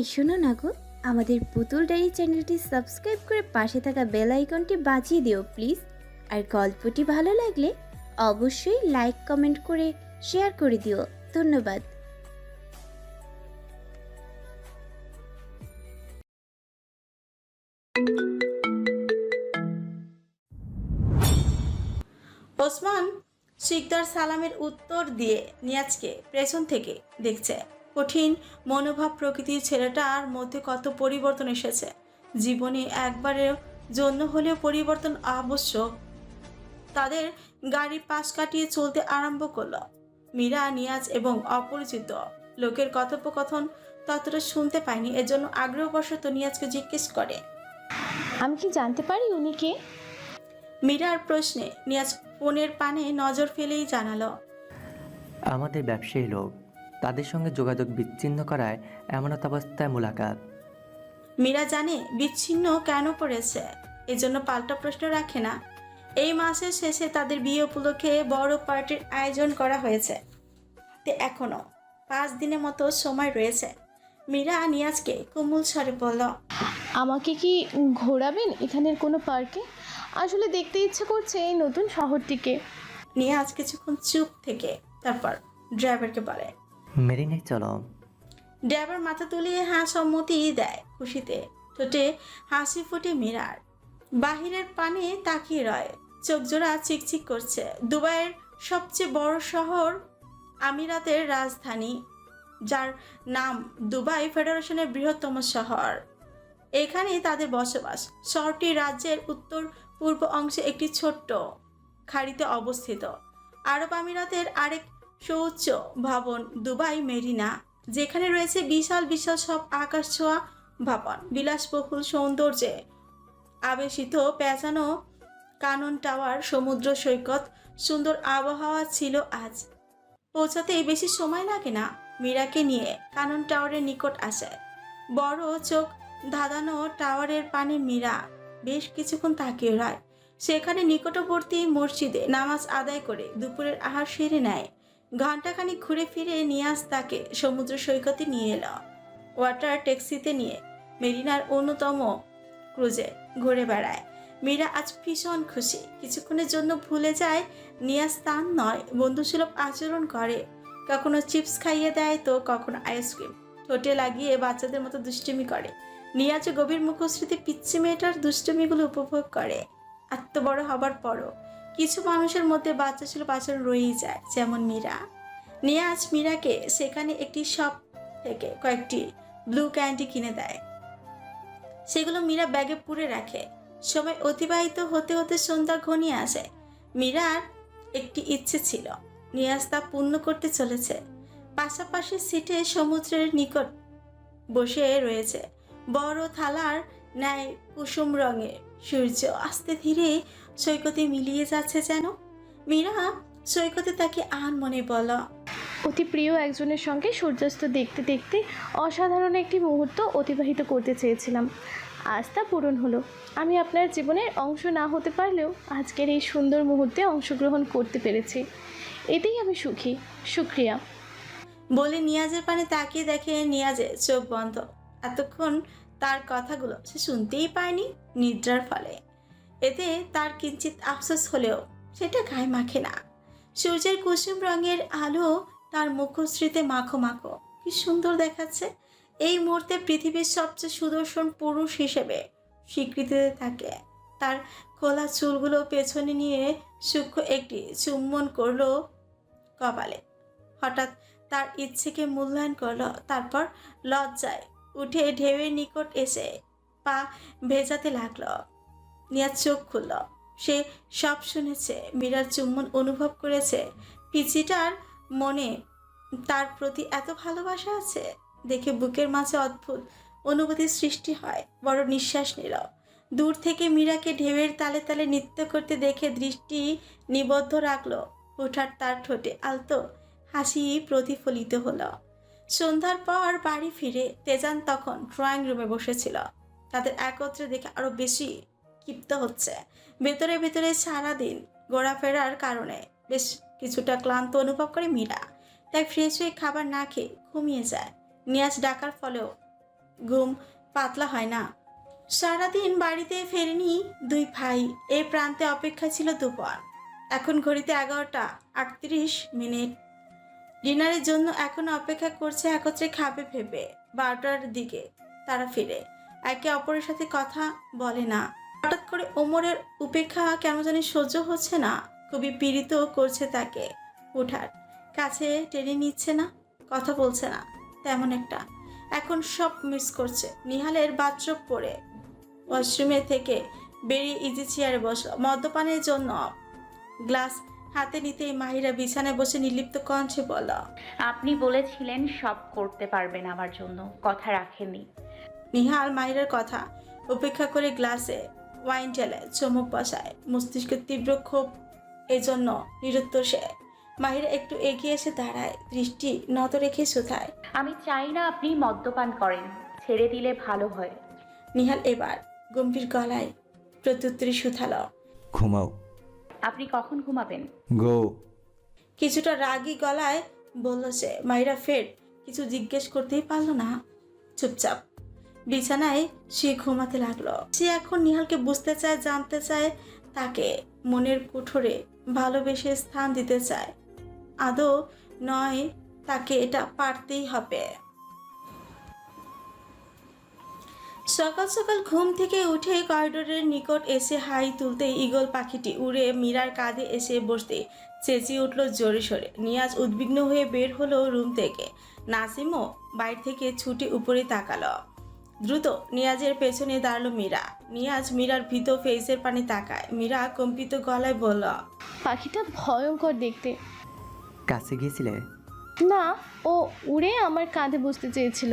এই শোনো না গো, আমাদের পুতুল ডায়েরি চ্যানেলটি সাবস্ক্রাইব করে পাশে থাকা বেল আইকনটি বাজিয়ে দিও, প্লিজ। আর গল্পটি ভালো লাগলে অবশ্যই লাইক, কমেন্ট করে শেয়ার করে দিও। ধন্যবাদ। ওসমান শিকদার সালামের উত্তর দিয়ে নিয়াজকে পেছন থেকে দেখছে। কঠিন মনোভাব প্রকৃতির ছেলেটার মধ্যে কত পরিবর্তন এসেছে। জীবনে একবারের জন্য হলেও পরিবর্তন আবশ্যক। তাদের গাড়ি পাশ কাটিয়ে চলতে আরম্ভ করল। মীরা নিয়াজ এবং অপরিচিত লোকের কথোপকথন ততটা শুনতে পায়নি এজন্য আগ্রহবশত নিয়াজকে জিজ্ঞেস করে। আমি কি জানতে পারি উনি কে? মীরার প্রশ্নে নিয়াজ ফোনের পানে নজর ফেলেই জানালো। আমাদের ব্যবসায়ী লোক তাদের সঙ্গে যোগাযোগ বিচ্ছিন্ন করায় এমনত অবস্থায় মোলাকাত। মীরা জানে বিচ্ছিন্ন কেন পড়েছে এজন্য পাল্টা প্রশ্ন রাখে না। এই মাসের শেষে তাদের বিয়ে উপলক্ষে বড় পার্টির আয়োজন করা হয়েছে। তে এখনও পাঁচ দিনের মতো সময় রয়েছে। মীরা নিয়াজকে কুমুল স্বরে বলল আমাকে কি ঘোরাবেন এখানের কোনো পার্কে? আসলে দেখতে ইচ্ছে করছে এই নতুন শহরটিকে। নিয়াজ কিছুক্ষণ চুপ থেকে তারপর ড্রাইভারকে বলে মেরিনে চলো। ড্রাইভার মাথা তুলিয়ে সম্মতি দেয় খুশিতে। ঠোঁটে হাসি ফুটে বাহিরের পানে তাকিয়ে রয়। চোখ জোড়া চিকচিক করছে। দুবাইয়ের সবচেয়ে বড় শহর আমিরাতের রাজধানী, যার নাম দুবাই ফেডারেশনের বৃহত্তম শহর। এখানেই তাদের বসবাস। শহরটি রাজ্যের উত্তর পূর্ব অংশে একটি ছোট্ট খাড়িতে অবস্থিত। আরব আমিরাতের আরেক সুউচ্চ ভবন, দুবাই, মেরিনা, যেখানে রয়েছে বিশাল বিশাল সব আকাশ ছোঁয়া ভবন। বিলাসবহুল সৌন্দর্যে আবেশিত পেঁচানো কানন টাওয়ার, সমুদ্র সৈকত, সুন্দর আবহাওয়া ছিল আজ। পৌঁছাতেই বেশি সময় লাগে না মীরাকে নিয়ে কানন টাওয়ারের নিকট আসে বড় চোখ ধাঁধানো টাওয়ারের পানে মীরা বেশ কিছুক্ষণ তাকিয়ে রয়। সেখানে নিকটবর্তী মসজিদে নামাজ আদায় করে দুপুরের আহার সেরে নেয়। ঘন্টাখানিক ঘুরে ফিরে নিয়াজ তাকে সমুদ্র সৈকতে নিয়ে এলো। ওয়াটার ট্যাক্সিতে নিয়ে মেরিনার অন্যতম ক্রুজে ঘুরে বেড়ায়। মীরা আজ ভীষণ খুশি। কিছুক্ষণের জন্য ভুলে যায়, নিয়াজ তার নয়, বন্ধুসুলভ আচরণ করে। কখনো চিপস খাইয়ে দেয় তো কখনো আইসক্রিম। ঠোঁটে লাগিয়ে বাচ্চাদের মতো দুষ্টুমি করে। নিয়াজ গভীর মুখশ্রীতে পিচ্ছি মেয়েটার দুষ্টুমিগুলো উপভোগ করে। এত বড় হবার পরও কিছু মানুষের মধ্যে বাচ্চা ছিল আচরণ রয়েই যায়, যেমন মীরা। নিয়াজ মীরাকে সেখানে একটি শপ থেকে কয়েকটি ব্লু ক্যান্ডি কিনে দেয়। সেগুলো মীরা ব্যাগে পুরে রাখে। সময় অতিবাহিত হতে হতে সন্ধ্যা ঘনিয়ে আসে। মীরার একটি ইচ্ছে ছিল। নিয়াজ তা পূর্ণ করতে চলেছে। পাশাপাশি সিটে সমুদ্রের নিকট বসে রয়েছে। বড় থালার ন্যায় কুসুম রঙের সূর্য আস্তে ধীরে সৈকতে মিলিয়ে যাচ্ছে যেন। মীরা সৈকতে তাকে আন মনে বলা অতি প্রিয় একজনের সঙ্গে সূর্যাস্ত দেখতে দেখতে অসাধারণ একটি মুহূর্ত অতিবাহিত করতে চেয়েছিলাম। আজ তা পূরণ হলো। আমি আপনার জীবনের অংশ না হতে পারলেও আজকের এই সুন্দর মুহূর্তে অংশগ্রহণ করতে পেরেছি। এতেই আমি সুখী। সুক্রিয়া। বলে নিয়াজের পানে তাকিয়ে দেখে নিয়াজের চোখ বন্ধ। এতক্ষণ তার কথাগুলো সে শুনতেই পায়নি নিদ্রার ফলে। এতে তার কিঞ্চিত আফসোস হলেও সেটা গায়ে মাখে না। সূর্যের কুসুম রঙের আলো তার মুখশ্রীতে মাখো মাখো। কি সুন্দর দেখাচ্ছে। এই মুহূর্তে পৃথিবীর সবচেয়ে সুদর্শন পুরুষ হিসেবে স্বীকৃতিতে থাকে। তার খোলা চুলগুলো পেছনে নিয়ে সূক্ষ্ম একটি চুম্বন করল কপালে। হঠাৎ তার ইচ্ছেকে মূল্যায়ন করল, তারপর লজ্জায় উঠে ঢেউয়ের নিকট এসে পা ভেজাতে লাগল। নিয়াজ চোখ খুলল। সে সব শুনেছে, মীরার চুম্বন অনুভব করেছে। পিচিটার মনে তার প্রতি এত ভালোবাসা আছে? দেখে বুকের মাঝে অদ্ভুত অনুভূতির সৃষ্টি হয়, বড় নিঃশ্বাস নিল। দূর থেকে মীরাকে ঢেউয়ের তালে তালে নৃত্য করতে দেখে দৃষ্টি নিবদ্ধ রাখল। হুঠাৎ তার ঠোঁটে আলতো হাসি প্রতিফলিত হলো। সন্ধ্যার পর বাড়ি ফিরে তেজান তখন ড্রয়িং রুমে বসেছিল। তাদের একত্রে দেখে আরও বেশি ক্ষিপ্ত হচ্ছে। ভেতরে ভেতরে সারাদিন ঘোরাফেরার কারণে বেশ কিছুটা ক্লান্ত অনুভব করে মীরা। তাই ফ্রেশ হয়ে খাবার না খেয়ে ঘুমিয়ে যায়। নিয়াজ ডাকার ফলেও ঘুম পাতলা হয় না। সারাদিন বাড়িতে ফেরেনি দুই ভাই। এই প্রান্তে অপেক্ষা ছিল দুপুর। এখন ঘড়িতে এগারোটা আটত্রিশ মিনিট। ডিনারের জন্য এখন অপেক্ষা করছে একত্রে খাবে ভেবে বারোটার দিকে তারা ফিরে। একে অপরের সাথে কথা বলে না। হঠাৎ করে ওমরের উপেক্ষা কেমন জানি সহ্য হচ্ছে না। খুবই পীড়িত করছে তাকে ওঠার কাছে টেনে নিচ্ছে না, কথা বলছে না, তেমন একটা। এখন সব মিস করছে। নিহালের বাথরুম পরে ওয়াশরুমে থেকে বেরিয়ে ইজি চেয়ারে বসল। মদ্যপানের জন্য গ্লাস হাতে নিতেই মাহিরা বিছানায় বসে নির্লিপ্ত কণ্ঠে বলল আপনি বলেছিলেন সব করতে পারবেন আমার জন্য কথা রাখেননি। নিহাল মাহিরার কথা উপেক্ষা করে গ্লাসে ওয়াইন ঢেলে চমক বসায় মস্তিষ্কের তীব্র ক্ষোভ এজন্য নিরুত্তর সে। মাহিরা একটু এগিয়ে এসে দাঁড়ায় দৃষ্টি নত রেখে শুধায়। আমি চাই না আপনি মদ্যপান করেন ছেড়ে দিলে ভালো হয়। নিহাল এবার গম্ভীর গলায় প্রত্যুত্তরে শুধালো ঘুমাও। আপনি কখন ঘুমাবেন? গো। কিছুটা রাগী গলায় বলল সে মাইরা ফের কিছু জিজ্ঞেস করতেই পারল না। চুপচাপ বিছানায় সে ঘুমাতে লাগল। সে এখন নিহালকে বুঝতে চায় জানতে চায় তাকে মনের কুঠোরে ভালোবেসে স্থান দিতে চায়। আদৌ নয় তাকে এটা পারতেই হবে। সকাল সকাল ঘুম থেকে উঠে করিডোরের নিকট এসে হাই তুলতে ঈগল পাখিটি উড়ে মীরার কাঁধে এসে বসতে চেঁচিয়ে উঠল জোরে সোরে। নিয়াজ উদ্বিগ্ন হয়ে বের হলো রুম থেকে। নাসিমও বাইর থেকে ছুটে উপরে তাকালো। দ্রুত নিয়াজের পেছনে দাঁড়াল মীরা। নিয়াজ মীরার ভীত ফেসের পানে তাকায়। মীরা কম্পিত গলায় বলল পাখিটা ভয়ঙ্কর দেখতে। কাছে গিয়েছিলে? না ও উড়ে আমার কাঁধে বসতে চেয়েছিল।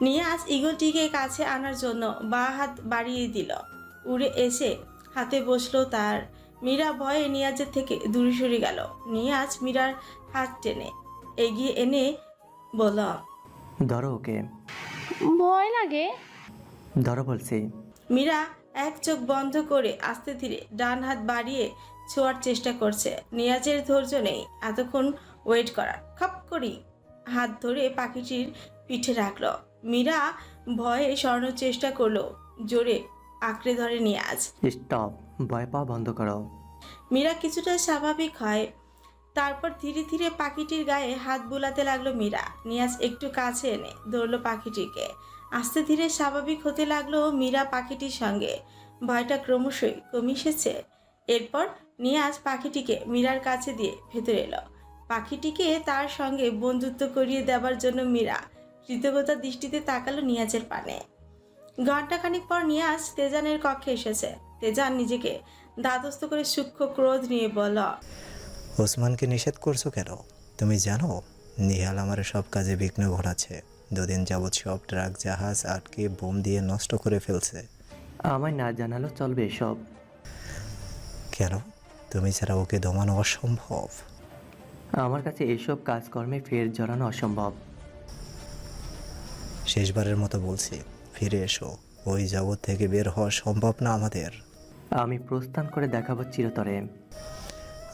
নিয়াজ ইগলটিকে কাছে আনার জন্য বা হাত বাড়িয়ে দিল। উড়ে এসে হাতে বসল তার। মীরা ভয়ে নিয়াজের থেকে দূরে সরে গেল। নিয়াজ মীরার হাত টেনে এগিয়ে এনে বলল ধরো ওকে। ভয় লাগে? ধরো বলছি। মীরা এক চোখ বন্ধ করে আস্তে ধীরে ডান হাত বাড়িয়ে ছোঁয়ার চেষ্টা করছে। নিয়াজের ধৈর্য নেই। এতক্ষণ ওয়েট করার। খপ করি হাত ধরে পাখিটির পিঠে রাখল। মীরা ভয়ে সরানোর চেষ্টা করল জোরে আঁকড়ে ধরে নিয়াজ স্টপ ভয় পাওয়া বন্ধ করো। মীরা কিছুটা স্বাভাবিক হয় তারপর ধীরে ধীরে পাখিটির গায়ে হাত বোলাতে লাগল মীরা। নিয়াজ একটু কাছে এনে ধরলো পাখিটিকে। আস্তে ধীরে স্বাভাবিক হতে লাগল মীরা পাখিটির সঙ্গে। ভয়টা ক্রমশই কমে এসেছে। এরপর নিয়াজ পাখিটিকে মীরার কাছে দিয়ে ভেতরে এলো। পাখিটিকে তার সঙ্গে বন্ধুত্ব করিয়ে দেওয়ার জন্য মীরা কৃতজ্ঞতার দৃষ্টিতে তাকালো নিয়াজের পানে। ঘণ্টাখানিক পর নিয়াজ তেজানের কক্ষে এসেছে। তেজান নিজেকে দাদস্ত করে সূক্ষ্ম ক্রোধ নিয়ে বলল ওসমানকে নিষেধ করছ কেন? তুমি জানো নিহাল আমার সব কাজে বিঘ্ন ঘটাচ্ছে। দুদিন যাবৎ সব ট্রাক জাহাজ আটকে বোম দিয়ে নষ্ট করে ফেলছে। আমায় না জানালো চলবে এসব। কেন? তুমি ছাড়া ওকে দমানো অসম্ভব। আমার কাছে এসব কাজকর্মে ফের জড়ানো অসম্ভব। শেষবারের মতো বলছি ফিরে এসো। ওই জগৎ থেকে বের হওয়া সম্ভব না আমাদের। আমি প্রস্থান করে দেখাবো চিরতরে।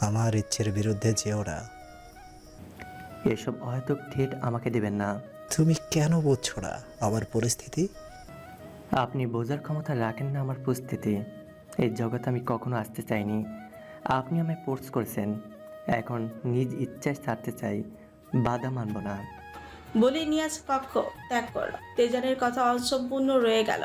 আমার ইচ্ছের বিরুদ্ধে যেও না। এসব অহেতুক ঠেট আমাকে দেবেন না। তুমি কেন বুঝছ না আমার পরিস্থিতি? আপনি বোঝার ক্ষমতা রাখেন না আমার পরিস্থিতি। এই জগতে আমি কখনো আসতে চাইনি। আপনি আমায় ফোর্স করেছেন। এখন নিজ ইচ্ছায় ছাড়তে চাই। বাধা মানব না। বলে নিয়াজ কক্ষ। ত্যাগ করল। তেজানের কথা অসম্পূর্ণ রয়ে গেল।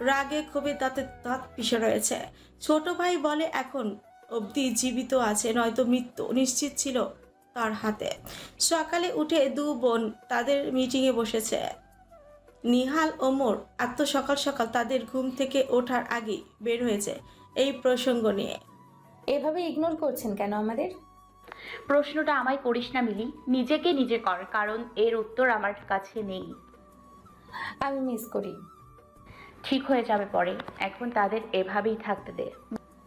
রাগে ক্ষোভে তাতে দাঁত পিষে রয়েছে। ছোট ভাই বলে, এখন অবধি জীবিত আছে, নয়তো মৃত্যু নিশ্চিত ছিল তার হাতে। সকালে উঠে দু বোন তাদের মিটিংয়ে বসেছে। নিহাল ওমর এত সকাল সকাল তাদের ঘুম থেকে ওঠার আগেই বের হয়েছে এই প্রসঙ্গ নিয়ে। এভাবে ইগনোর করছেন কেন আমাদের? প্রশ্নটা আমায় করিস না মিলি। নিজেকে নিজে কর কারণ এর উত্তর আমার কাছে নেই। আমি মিস করি। ঠিক হয়ে যাবে পরে। এখন তাদের এভাবেই থাকতে দে।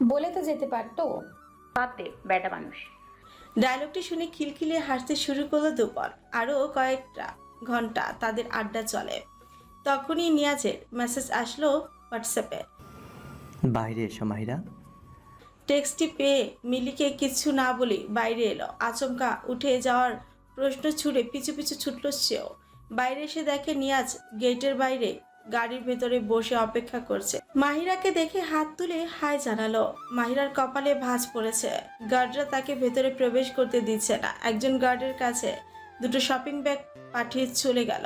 বলে তো যেতে পারতো। বাদ দে বেটা মানুষ। ডায়লগটি শুনে খিলখিলে হাসতে শুরু করল দুপর আরও কয়েকটা ঘণ্টা তাদের আড্ডা চলে। তখনই নিয়াজের মেসেজ আসলো হোয়াটসঅ্যাপে বাইরে এসো মাহিরা। টেক্সটটি পেয়ে মিলিকে কিছু না বলে বাইরে এলো। আচমকা উঠে যাওয়ার প্রশ্ন ছুড়ে পিছু পিছু ছুটল সেও। বাইরে এসে দেখে নিয়াজ গেটের বাইরে গাড়ির ভেতরে বসে অপেক্ষা করছে। মাহিরাকে দেখে হাত তুলে হাই জানালো, মাহিরার কপালে ভাঁজ পড়েছে। গার্ডরা তাকে ভেতরে প্রবেশ করতে দিচ্ছে না। একজন গার্ডের কাছে দুটো শপিং ব্যাগ পাঠিয়ে চলে গেল।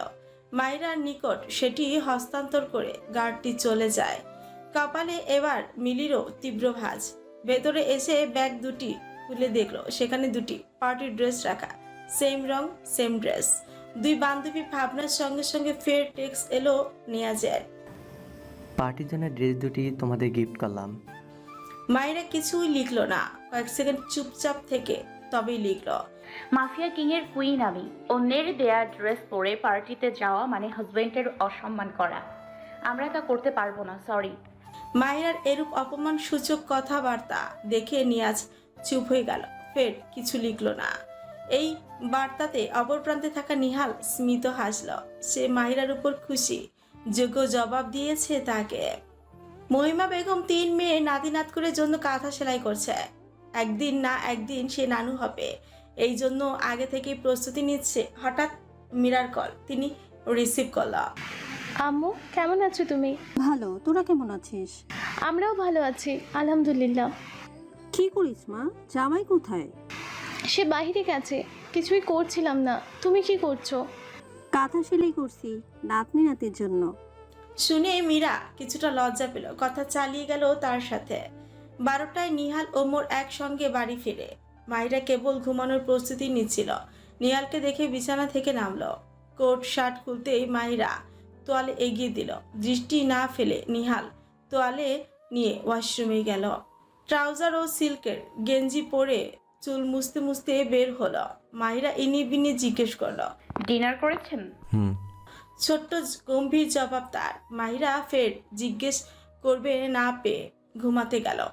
মাহিরার নিকট সেটি হস্তান্তর করে গার্ডটি চলে যায়। কপালে এবার মিলিরও তীব্র ভাঁজ। ভেতরে এসে ব্যাগ দুটি খুলে দেখল। সেখানে দুটি পার্টির ড্রেস রাখা। সেম রং সেম ড্রেস। দুই বান্ধবী ভাবনার সঙ্গে সঙ্গে ফের টেক্স এলো নিয়াজের পার্টির জন্য ড্রেস দুটি তোমাদের গিফট করলাম। মায়েরা কিছুই লিখলো না। কয়েক সেকেন্ড চুপচাপ থেকে তবেই লিখলো। মাফিয়া কিং এর কুইন আমি। অন্যের দেয়া ড্রেস পরে পার্টিতে যাওয়া মানে হাজবেন্ডের অসম্মান করা। আমরা তা করতে পারব না সরি মায়েরার এরূপ অপমান সূচক কথাবার্তা দেখে নিয়াজ চুপ হয়ে গেল। ফের কিছু লিখল না। এই বার্তাতে অপর প্রান্তে থাকা নিহাল স্মিত হাসল। সে মাহিরার উপর খুশি, যোগ্য জবাব দিয়েছে তাকে। মহিমা বেগম তিন মেয়ে নাতিনাত করে জন্য কাঁথা সেলাই করছে। একদিন না একদিন সে নানু হবে। এই জন্য আগে থেকেই প্রস্তুতি নিচ্ছে। হঠাৎ মীরার কল, তিনি রিসিভ করল। আম্মু কেমন আছো তুমি? ভালো। তোরা কেমন আছিস? আমরাও ভালো আছি আলহামদুলিল্লাহ। কি করিস মা? জামাই কোথায়? সে বাইরে গেছে কিছুই করছিলাম না। তুমি কি করছ? কাঁথা সেলাই করছি নাতনি নাতির জন্য। শুনে মীরা কিছুটা লজ্জা পেল কথা চালিয়ে গেল তার সাথে। বারোটায় নিহাল ও মোর একসঙ্গে বাড়ি ফিরে। মাহিরা কেবল ঘুমানোর প্রস্তুতি নিচ্ছিল। নিহালকে দেখে বিছানা থেকে নামলো। কোট শার্ট খুলতেই মাহিরা তোয়ালে এগিয়ে দিল। দৃষ্টি না ফেলে নিহাল তোয়ালে নিয়ে ওয়াশরুমে গেল। ট্রাউজার ও সিল্কের গেঞ্জি পরে চুল মুছতে মুছতে বের হলো। মাহিরা ইনি বিনি জিজ্ঞেস করল ডিনার করেছেন? হুম। ছোট্ট গম্ভীর জবাব তার। মাহিরা ফের জিজ্ঞেস করবে না পেয়ে ঘুমাতে গেল।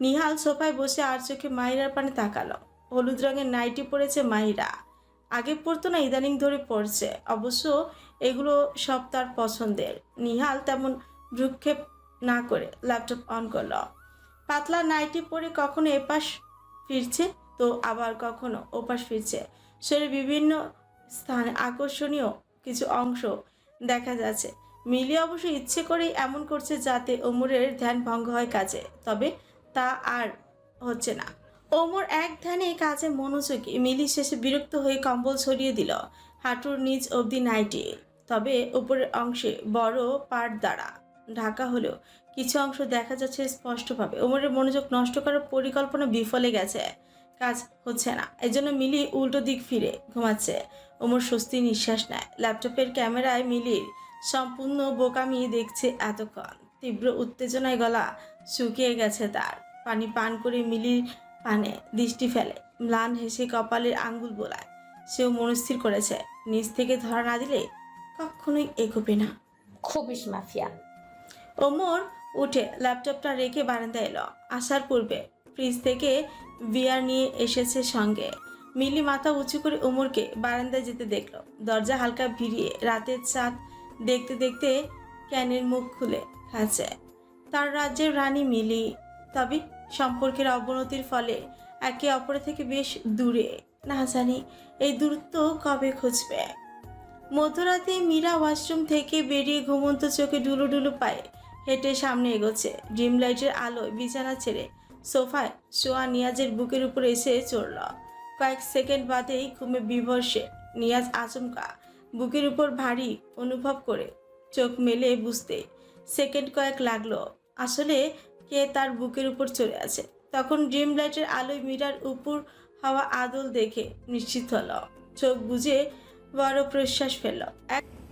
নিহাল সোফায় বসে আর চোখে মাহিরার পানে তাকালো। হলুদ রঙের নাইটি পরেছে মাহিরা। আগে পড়তো না ইদানিং ধরে পড়ছে অবশ্য এগুলো সব তার পছন্দের। নিহাল তেমন ভ্রুক্ষেপ না করে ল্যাপটপ অন করল। পাতলা নাইটি পরে কখনো এপাশ ফিরছে? তো আবার কখনো ওপাশ ফিরছে? শরীরের বিভিন্ন স্থানে আকর্ষণীয় কিছু অংশ দেখা যাচ্ছে। মিলি অবশ্য ইচ্ছে করেই এমন করছে যাতে ওমরের ধ্যান ভঙ্গ হয় কাজে, তবে তা আর হচ্ছে না। ওমর এক ধ্যানে কাজে মনোযোগী। মিলি শেষে বিরক্ত হয়ে কম্বল ছড়িয়ে দিল। হাঁটুর নিচ অবধি নাইটি তবে উপরের অংশে বড় পাট দ্বারা ঢাকা হলেও কিছু অংশ দেখা যাচ্ছে স্পষ্টভাবে। ওমরের মনোযোগ নষ্ট করার পরিকল্পনা বিফলে গেছে। কাজ হচ্ছে না। এজন্য মিলি উল্টো দিক ফিরে ঘুমাচ্ছে। ওমর স্বস্তি নিঃশ্বাস নেয়। ল্যাপটপের ক্যামেরায় মিলির সম্পূর্ণ বোকামি দেখছে এতক্ষণ। তীব্র উত্তেজনায় গলা শুকিয়ে গেছে তার। পানি পান করে মিলির পানে দৃষ্টি ফেলে। ম্লান হেসে কপালের আঙ্গুল বোলায়। সেও মনস্থির করেছে। নিচ থেকে ধরা না দিলে কখনোই এগোবে না। খবিস মাফিয়া। ওমর উঠে ল্যাপটপটা রেখে বারান্দায় এলো। আসার পূর্বে ফ্রিজ থেকে বিয়ার নিয়ে এসেছে সঙ্গে। মিলি মাথা উঁচু করে ওমরকে বারান্দায় যেতে দেখল। দরজা হালকা ভিড়িয়ে রাতের চাঁদ দেখতে দেখতে ক্যানের মুখ খুলে খাচ্ছে তার রাজ্যের রানী মিলি। তবে সম্পর্কের অবনতির ফলে একে অপরের থেকে বেশ দূরে। না জানি এই দূরত্ব কবে খুঁজবে। মধ্যরাতে মীরা ওয়াশরুম থেকে বেরিয়ে ঘুমন্ত চোখে ডুলু ডুলু পায়ে হেঁটে সামনে এগোচ্ছে। ডিম লাইটের আলোয় বিছানা ছেড়ে সোফায় শোয়া নিয়াজের বুকের উপর এসে চড়ল। কয়েক সেকেন্ড বাদেই ঘুমে বিভর্ষে নিয়াজ আচমকা বুকের উপর ভারী অনুভব করে চোখ মেলে বুঝতে সেকেন্ড কয়েক লাগল। আসলে কে তার বুকের উপর চলে আছে? তখন ড্রিম লাইটের আলোয় মীরার উপর হওয়া আদল দেখে নিশ্চিত হলো। চোখ বুঝে বড় প্রশ্বাস ফেলল।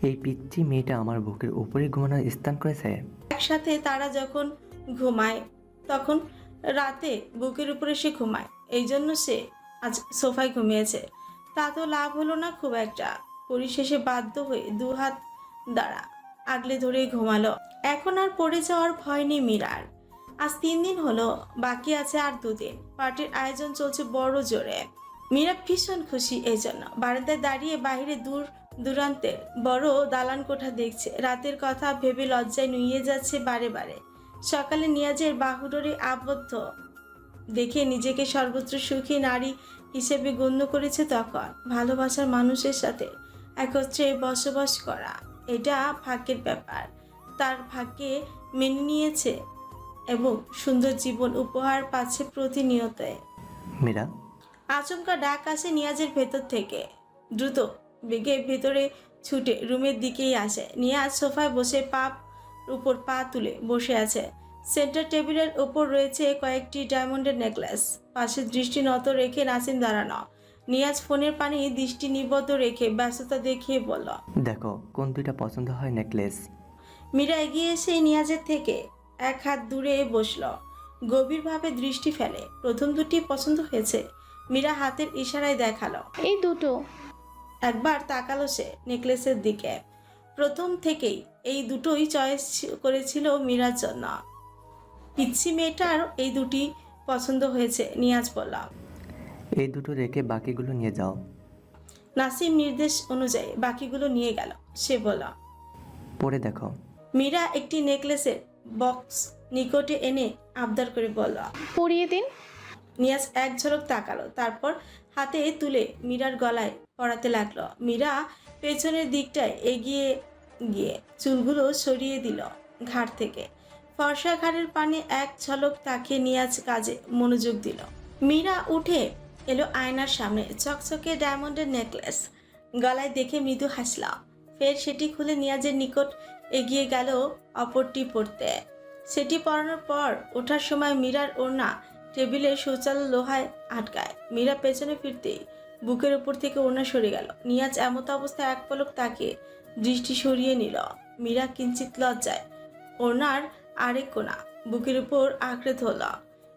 এই পিচ্ছি মেয়েটা আমার বুকের উপরে ঘুমানোর স্থান করেছে। একসাথে তারা যখন ঘুমায় তখন রাতে বুকের উপরে সে ঘুমায়। এই জন্য সে আজ সোফায় ঘুমিয়েছে। তা তো লাভ হলো না খুব একটা। পরিশেষে বাধ্য হয়ে দু হাত দ্বারা আগলে ধরে ঘুমালো। এখন আর পড়ে যাওয়ার ভয় নেই মীরার। আজ তিন দিন হলো বাকি আছে আর দুদিন। পার্টির আয়োজন চলছে বড় জোরে। মীরা ভীষণ খুশি এই জন্য। বারান্দায় দাঁড়িয়ে বাইরে দূর দূরান্তের বড় দালান কোঠা দেখছে। রাতের কথা ভেবে লজ্জায় নুইয়ে যাচ্ছে বারে বারে। সকালে নিয়াজের বাহুডোরে আবদ্ধ দেখে নিজেকে সর্বত্র সুখী নারী হিসেবে গণ্য করেছে তখন ভালোবাসার মানুষের সাথে একত্রে বসবাস করা। এটা ভাগ্যের ব্যাপার। তার ভাগ্যে মেনে নিয়েছে এবং সুন্দর জীবন উপহার পাচ্ছে প্রতিনিয়ত মীরা আচমকা ডাক আসে নিয়াজের ভেতর থেকে। দ্রুত বেগে ভেতরে ছুটে রুমের দিকেই আসে। নিয়াজ সোফায় বসে পা উপর পা তুলে বসে আছে। সেন্টার টেবিলের ওপর রয়েছে কয়েকটি ডায়মন্ডের নেকলেস। পাশে দৃষ্টি নত রেখে নাসিম দাঁড়ানো। নিয়াজ ফোনের পানি দৃষ্টি নিবদ্ধ রেখে ব্যস্ততা দেখিয়ে বলল দেখো কোন দুইটা পছন্দ হয় নেকলেস? মীরা এগিয়ে এসে নিয়াজের থেকে এক হাত দূরে বসল। গভীরভাবে দৃষ্টি ফেলে। প্রথম দুটি পছন্দ হয়েছে। মীরা হাতের ইশারায় দেখাল। এই দুটো। একবার তাকালো সে নেকলেসের দিকে। প্রথম থেকেই এই দুটোই চয়েস করেছিল মীরার জন্য। পিচ্ছি মেয়েটার এই দুটি পছন্দ হয়েছে নিয়াজ বললাম। এই দুটো রেখে বাকিগুলো নিয়ে যাও। নাসিম নির্দেশ অনুযায়ী বাকিগুলো নিয়ে গেল। সে বলল পরে দেখো। মীরা একটি নেকলেসের বক্স নিকটে এনে আবদার করে বলল পরিয়ে দিন। নিয়াজ এক ঝলক তাকালো, তারপর হাতে তুলে মীরার গলায় পড়াতে লাগল। মীরা পেছনের দিকটায় এগিয়ে গিয়ে চুলগুলো সরিয়ে দিল ঘাট থেকে। ফর্সা ঘাড়ের পানে এক ঝলক তাকিয়ে নিয়াজ কাজে মনোযোগ দিল। মীরা উঠে এলো আয়নার সামনে, চকচকে ডায়মন্ডের নেকলেস গলায় দেখে মৃদু হাসলা। ফের সেটি খুলে নিয়াজের নিকট এগিয়ে গেল অপরটি পড়তে সেটি পরানোর পর ওঠার সময় মীরার ওড়না টেবিলে শৌচালয় লোহায় আটকায়। মীরা পেছনে ফিরতেই বুকের উপর থেকে ওড়না সরে গেল। নিয়াজ এমত অবস্থায় এক পলক তাকে দৃষ্টি সরিয়ে নিল। মীরা কিঞ্চিত লজ্জায় ওনার আরেক কোণা বুকের উপর আঁকড়ে ধরল।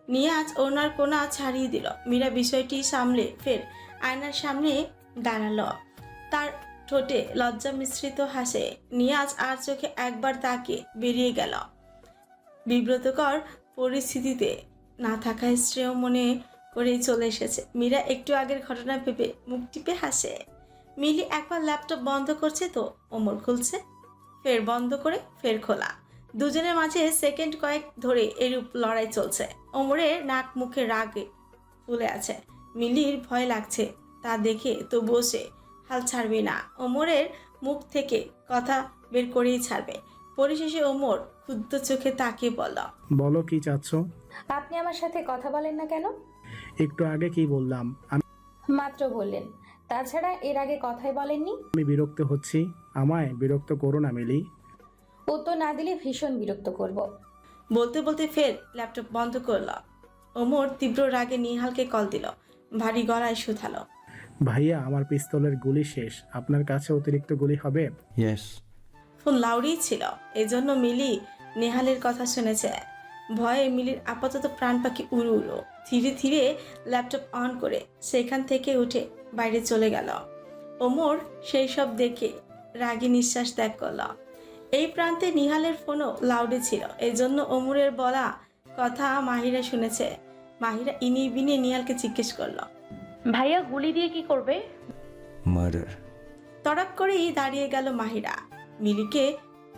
নিয়াজ ওনার কোণা ছাড়িয়ে দিল। মীরা বিষয়টি সামলে ফের আয়নার সামনে দাঁড়াল। তার ঠোঁটে লজ্জা মিশ্রিত হাসে। নিয়াজ আর চোখে একবার তাকে বেরিয়ে গেল। বিব্রতকর পরিস্থিতিতে না থাকায় শ্রেয় মনে করেই চলে এসেছে। মীরা একটু আগের ঘটনা ভেবে মুখ টিপে হাসে। মিলি একবার ল্যাপটপ বন্ধ করছে তো, ওমর খুলছে। ফের বন্ধ করে ফের খোলা। দুজনের মাঝে সেকেন্ড কয়েক ধরে এরূপ লড়াই চলছে। ওমরের নাক মুখে রাগে ফুলে আছে। মিলির ভয় লাগছে, তা দেখে তো বসে হাল ছাড়বে না। ওমরের মুখ থেকে কথা বের করেই ছাড়বে। পরিশেষে ওমর ক্ষুদ্র চোখে তাকিয়ে বলো বলো কি চাচ্ছ? আপনি আমার সাথে কথা বলেন না কেন? একটু আগে কি বললাম? আমি মাত্র বললেন। তাছাড়া এর আগে কথাই বলেননি? আমি বিরক্ত হচ্ছি। আমায় বিরক্ত করো না মিলি। উত্তর না দিলে ভীষণ বিরক্ত করব। বলতে বলতে ফের ল্যাপটপ বন্ধ করল। ওমর তীব্র রাগে নিহালকে কল দিল। ভারী গলায় শুধালো। ভাইয়া আমার পিস্তলের গুলি শেষ। আপনার কাছে অতিরিক্ত গুলি হবে? ইয়েস ফোন লাউডই ছিল। এজন্য মিলি নেহালের কথা শুনেছে। ভয়ে মিলির আপাতত প্রাণ পাখি উড়ু উড়ো ধীরে ধীরে ল্যাপটপ অন করে সেখান থেকে উঠে বাইরে চলে গেল। ওমর সেই সব দেখে রাগী নিঃশ্বাস ত্যাগ করল। এই প্রান্তে নিহালের ফোনও লাউডে ছিল। এজন্য ওমরের বলা কথা মাহিরা শুনেছে। মাহিরা ইনি বিনে নিহালকে জিজ্ঞেস করল ভাইয়া গুলি দিয়ে কি করবে? মার্ডার তড়াক করেই দাঁড়িয়ে গেল মাহিরা। মিলিকে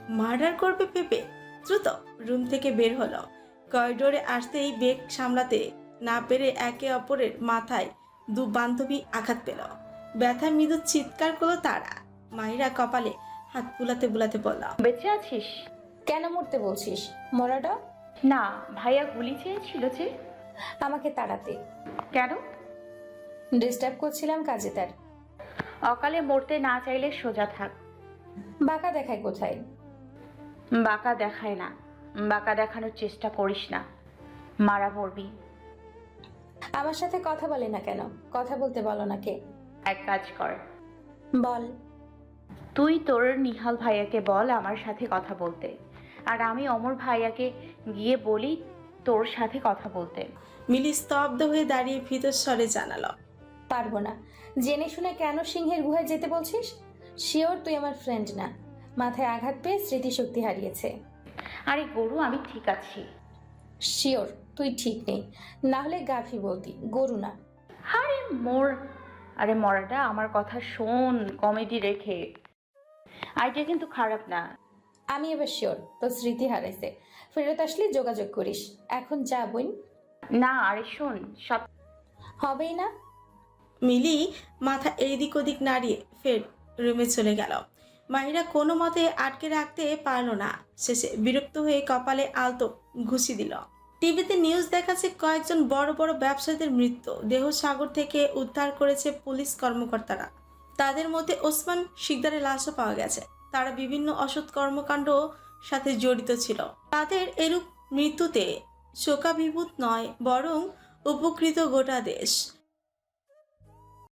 মার্ডার করবে পেপে? দ্রুত রুম থেকে বের হলো। করিডোরে আসতেই বেগ সামলাতে না পেরে একে অপরের মাথায় দু বান্ধবী আঘাত পেল। ব্যথা মৃদু চিৎকার করল তারা। মাহিরা কপালে হাত বুলাতে বুলাতে বলল বেঁচে আছিস? কেন মরতে বলছিস? মরাটা? না ভাইয়া গুলি চেয়েছিল যে। আমাকে তাড়াতে। কেন? ডিস্টার্ব করছিলাম কাজে তার। অকালে মরতে না চাইলে সোজা থাক। বাঁকা দেখায় কোথায়? বাঁকা দেখায় না। বাঁকা দেখানোর চেষ্টা করিস না। মারা পড়বি আমার সাথে কথা বলে না কেন? কথা বলতে বলো না কে? এক কাজ কর। বল। তুই তোর নিহাল ভাইয়াকে বল আমার সাথে কথা বলতে। আর আমি অমর ভাইয়াকে গিয়ে বলি তোর সাথে কথা বলতে। মিলি স্তব্ধ হয়ে দাঁড়িয়ে ভিতর স্বরে জানালো। পারব না। জেনে শুনে কেন সিংহের গুহায় যেতে বলছিস? শিওর তুই আমার ফ্রেন্ড না। মাথায় আঘাত পেয়ে স্মৃতিশক্তি হারিয়েছে। আরে গরু আমি ঠিক আছি। শিওর তুই ঠিক নেই। না হলে গাভী বলতি গরু না। আরে মোর আরে মরাটা আমার কথা শোন কমেডি রেখে। আইডিয়া কিন্তু খারাপ না। আমি এবার শিওর তোর স্মৃতি হারাইছে। ফেরত আসলে যোগাযোগ করিস। এখন যা বোন না আরে শোন সব হবেই না? মিলি মাথা এইদিক ওদিক নাড়িয়ে ফের রুমে চলে গেল। মাহিরা কোনো মতে আটকে রাখতে পারল না। শেষে বিরক্ত হয়ে কপালে আলতো ঘুষি দিল। টিভিতে নিউজ দেখাচ্ছে কয়েকজন বড় বড় ব্যবসায়ীদের মৃত্যু। দেহ সাগর থেকে উদ্ধার করেছে পুলিশ কর্মকর্তারা। তাদের মধ্যে ওসমান শিকদারের লাশও পাওয়া গেছে। তারা বিভিন্ন অসৎ কর্মকাণ্ড সাথে জড়িত ছিল। তাদের এরূপ মৃত্যুতে শোকাভিভূত নয়, বরং উপকৃত গোটা দেশ।